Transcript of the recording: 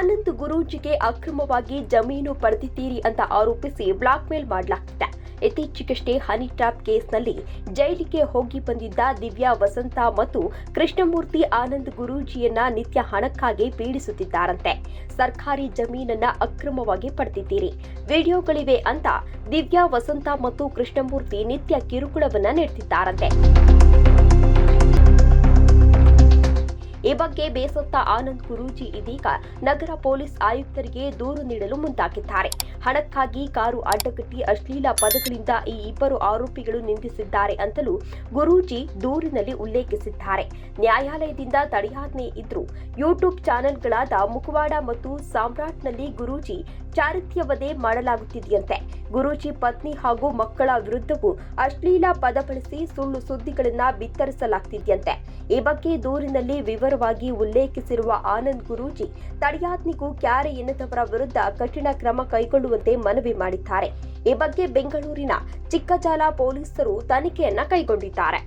ಆನಂದ್ ಗುರೂಜಿಗೆ ಅಕ್ರಮವಾಗಿ ಜಮೀನು ಪಡೆದಿದ್ದೀರಿ ಅಂತ ಆರೋಪಿಸಿ ಬ್ಲಾಕ್ಮೇಲ್ ಮಾಡಲಾಗ್ತಿದೆ. ಇತ್ತೀಚೆಗಷ್ಟೇ ಹನಿ ಟ್ರ್ಯಾಪ್ ಕೇಸ್ನಲ್ಲಿ ಜೈಲಿಗೆ ಹೋಗಿ ಬಂದಿದ್ದ ದಿವ್ಯಾ ವಸಂತ ಮತ್ತು ಕೃಷ್ಣಮೂರ್ತಿ ಆನಂದ್ ಗುರೂಜಿಯನ್ನ ನಿತ್ಯ ಹಣಕ್ಕಾಗಿ ಪೀಡಿಸುತ್ತಿದ್ದಾರಂತೆ. ಸರ್ಕಾರಿ ಜಮೀನನ್ನ ಅಕ್ರಮವಾಗಿ ಪಡೆದಿದ್ದೀರಿ. ವಿಡಿಯೋಗಳಿವೆ ಅಂತ ದಿವ್ಯಾ ವಸಂತ ಮತ್ತು ಕೃಷ್ಣಮೂರ್ತಿ ನಿತ್ಯ ಕಿರುಕುಳವನ್ನ ನೀಡ್ತಿದ್ದಾರಂತೆ. ಬಗ್ಗೆ ಬೇಸತ್ತ ಆನಂದ್ ಗುರೂಜಿ ಇದೀಗ ನಗರ ಪೊಲೀಸ್ ಆಯುಕ್ತರಿಗೆ ದೂರು ನೀಡಲು ಮುಂದಾಗಿದ್ದಾರೆ. ಹಣಕ್ಕಾಗಿ ಕಾರು ಅಡ್ಡಗಟ್ಟಿ ಅಶ್ಲೀಲ ಪದಗಳಿಂದ ಈ ಇಬ್ಬರು ಆರೋಪಿಗಳು ನಿಂದಿಸಿದ್ದಾರೆ ಅಂತಲೂ ಗುರೂಜಿ ದೂರಿನಲ್ಲಿ ಉಲ್ಲೇಖಿಸಿದ್ದಾರೆ. ನ್ಯಾಯಾಲಯದಿಂದ ತಡೆಯಾಜ್ಞೆ ಇದ್ರು ಯೂಟ್ಯೂಬ್ ಚಾನೆಲ್ಗಳಾದ ಮುಖವಾಡ ಮತ್ತು ಸಾಮ್ರಾಟ್ನಲ್ಲಿ ಗುರೂಜಿ ಚಾರಿತ್ಯವದೇ ಮಾಡಲಾಗುತ್ತಿದೆಯಂತೆ. ಗುರೂಜಿ ಪತ್ನಿ ಹಾಗೂ ಮಕ್ಕಳ ವಿರುದ್ಧವೂ ಅಶ್ಲೀಲ ಪದ ಬಳಸಿ ಸುಳ್ಳು ಸುದ್ದಿಗಳನ್ನ ಬಿತ್ತರಿಸಲಾಗ್ತಿದೆಯಂತೆ. ಈ ಬಗ್ಗೆ ದೂರಿನಲ್ಲಿ ವಿವರವಾಗಿ ಉಲ್ಲೇಖಿಸಿರುವ ಆನಂದ್ ಗುರೂಜಿ, ತಡೆಯಾಜ್ಞೆಗೂ ಕ್ಯಾರೆ ಎನ್ನದವರ ವಿರುದ್ಧ ಕಠಿಣ ಕ್ರಮ ಕೈಗೊಳ್ಳುವಂತೆ ಮನವಿ ಮಾಡಿದ್ದಾರೆ. ಈ ಬಗ್ಗೆ ಬೆಂಗಳೂರಿನ ಚಿಕ್ಕಜಾಲ ಪೊಲೀಸರು ತನಿಖೆಯನ್ನ ಕೈಗೊಂಡಿದ್ದಾರೆ.